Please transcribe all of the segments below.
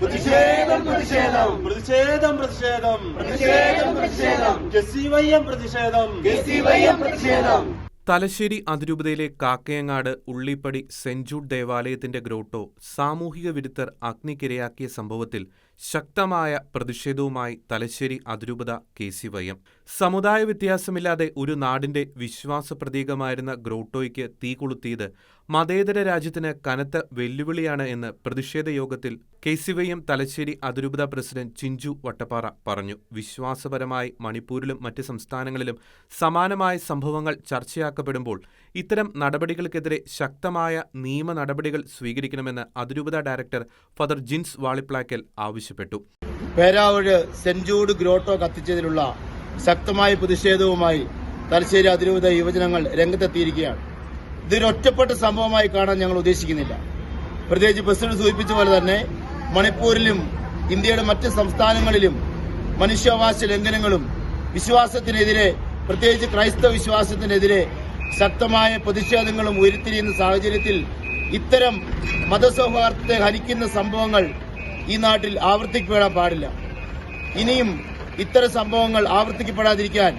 പ്രതിഷേധം പ്രതിഷേധം. പ്രതിഷേധം പ്രതിഷേധം. പ്രതിഷേധം പ്രതിഷേധം. കെസിവയ്യം പ്രതിഷേധം. കെസിവൈഎം പ്രതിഷേധം. തലശ്ശേരി അതിരൂപതയിലെ കാക്കയങ്ങാട് ഉള്ളിപ്പടി സെന്റ് ജൂഡ് ദേവാലയത്തിന്റെ ഗ്രോട്ടോ സാമൂഹിക വിരുദ്ധർ അഗ്നിക്കിരയാക്കിയ സംഭവത്തിൽ ശക്തമായ പ്രതിഷേധവുമായി തലശ്ശേരി അതിരൂപത കെ സി വയ്യം സമുദായ വ്യത്യാസമില്ലാതെ ഒരു നാടിന്റെ വിശ്വാസ പ്രതീകമായിരുന്ന ഗ്രോട്ടോയ്ക്ക് തീ കൊളുത്തിയത് മതേതര രാജ്യത്തിന് കനത്ത വെല്ലുവിളിയാണ് എന്ന് പ്രതിഷേധ യോഗത്തിൽ K C Y M Thalassery അതിരൂപത പ്രസിഡന്റ് ചിഞ്ചു വട്ടപ്പാറ പറഞ്ഞു. വിശ്വാസപരമായി മണിപ്പൂരിലും മറ്റ് സംസ്ഥാനങ്ങളിലും സമാനമായ സംഭവങ്ങൾ ചർച്ചയാക്കപ്പെടുമ്പോൾ ഇത്തരം നടപടികൾക്കെതിരെ ശക്തമായ നിയമ നടപടികൾ സ്വീകരിക്കണമെന്ന് അതിരൂപത ഡയറക്ടർ ഫാദർ ജിൻസ് വാളിപ്ലാക്കൽ ആവശ്യപ്പെട്ടു. പേരാവൂര് സെന്റ് ജൂഡ് ഗ്രോട്ടോ കത്തിച്ചതിലുള്ള ശക്തമായ പ്രതിഷേധവുമായി തലശ്ശേരി അതിരൂപത യുവജനങ്ങൾ രംഗത്തെത്തിയിരിക്കുകയാണ്. ഇതൊരു ഒറ്റപ്പെട്ട സംഭവമായി കാണാൻ ഞങ്ങൾ ഉദ്ദേശിക്കുന്നില്ല. പ്രത്യേകിച്ച് പ്രസിഡന്റ് സൂചിപ്പിച്ച പോലെ തന്നെ മണിപ്പൂരിലും ഇന്ത്യയുടെ മറ്റ് സംസ്ഥാനങ്ങളിലും മനുഷ്യാവകാശ ലംഘനങ്ങളും വിശ്വാസത്തിനെതിരെ പ്രത്യേകിച്ച് ക്രൈസ്തവ വിശ്വാസത്തിനെതിരെ ശക്തമായ പ്രതിഷേധങ്ങളും ഉയർത്തിരിയുന്ന സാഹചര്യത്തിൽ ഇത്തരം മതസൗഹാർദ്ദത്തെ ഹനിക്കുന്ന സംഭവങ്ങൾ ഈ നാട്ടിൽ ആവർത്തിക്കപ്പെടാൻ പാടില്ല. ഇനിയും ഇത്തരം സംഭവങ്ങൾ ആവർത്തിക്കപ്പെടാതിരിക്കാൻ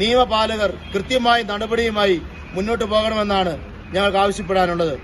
നിയമപാലകർ കൃത്യമായ നടപടിയുമായി മുന്നോട്ട് പോകണമെന്നാണ് ഞങ്ങൾക്ക് ആവശ്യപ്പെടാനുള്ളത്.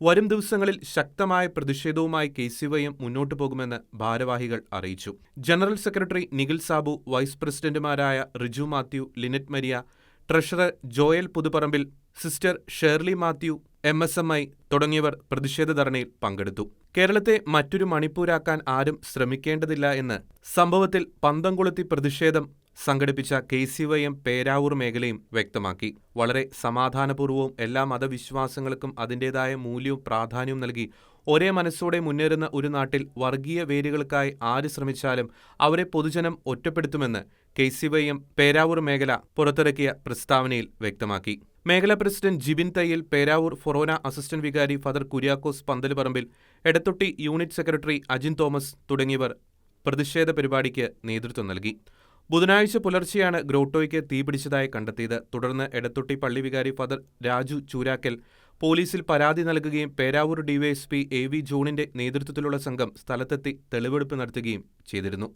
വരും ദിവസങ്ങളിൽ ശക്തമായ പ്രതിഷേധവുമായി കെ സി വൈ എം മുന്നോട്ടു പോകുമെന്ന് ഭാരവാഹികൾ അറിയിച്ചു. General secretary Nikhil Sabu vice പ്രസിഡന്റുമാരായ Riju Mathew Linet Maria treasurer Joel Puthuparambil sister Shirley Mathew M S M I തുടങ്ങിയവർ പ്രതിഷേധ ധർണയിൽ പങ്കെടുത്തു. കേരളത്തെ മറ്റൊരു മണിപ്പൂരാക്കാൻ ആരും ശ്രമിക്കേണ്ടതില്ല എന്ന് സംഭവത്തിൽ പന്തം കൊളുത്തി പ്രതിഷേധം സംഘടിപ്പിച്ച K C Y M Peravoor മേഖലയും വ്യക്തമാക്കി. വളരെ സമാധാനപൂർവവും എല്ലാ മതവിശ്വാസങ്ങൾക്കും അതിന്റെതായ മൂല്യവും പ്രാധാന്യവും നൽകി ഒരേ മനസ്സോടെ മുന്നേറുന്ന ഒരു നാട്ടിൽ വർഗീയ വേരുകൾക്കായി ആര് ശ്രമിച്ചാലും അവരെ പൊതുജനം ഒറ്റപ്പെടുത്തുമെന്ന് K C Y M Peravoor മേഖല പുറത്തിറക്കിയ പ്രസ്താവനയിൽ വ്യക്തമാക്കി. മേഖലാ president Jibin Thayyil Peravoor forane assistant വികാരി father Kuriakose Panthaluparambil Edathotty unit secretary Ajin Thomas തുടങ്ങിയവർ പ്രതിഷേധ പരിപാടിക്ക് നേതൃത്വം നൽകി. ബുധനാഴ്ച പുലർച്ചെയാണ് ഗ്രോട്ടോയ്ക്ക് തീപിടിച്ചതായി കണ്ടെത്തിയത്. തുടർന്ന് എടത്തൊട്ടി പള്ളി വികാരി ഫാദർ രാജു ചൂരാക്കൽ പോലീസിൽ പരാതി നൽകുകയും പേരാവൂർ ഡിവൈഎസ്പി എ വി ജോണിന്റെ നേതൃത്വത്തിലുള്ള സംഘം സ്ഥലത്തെത്തി തെളിവെടുപ്പ് നടത്തുകയും ചെയ്തിരുന്നു.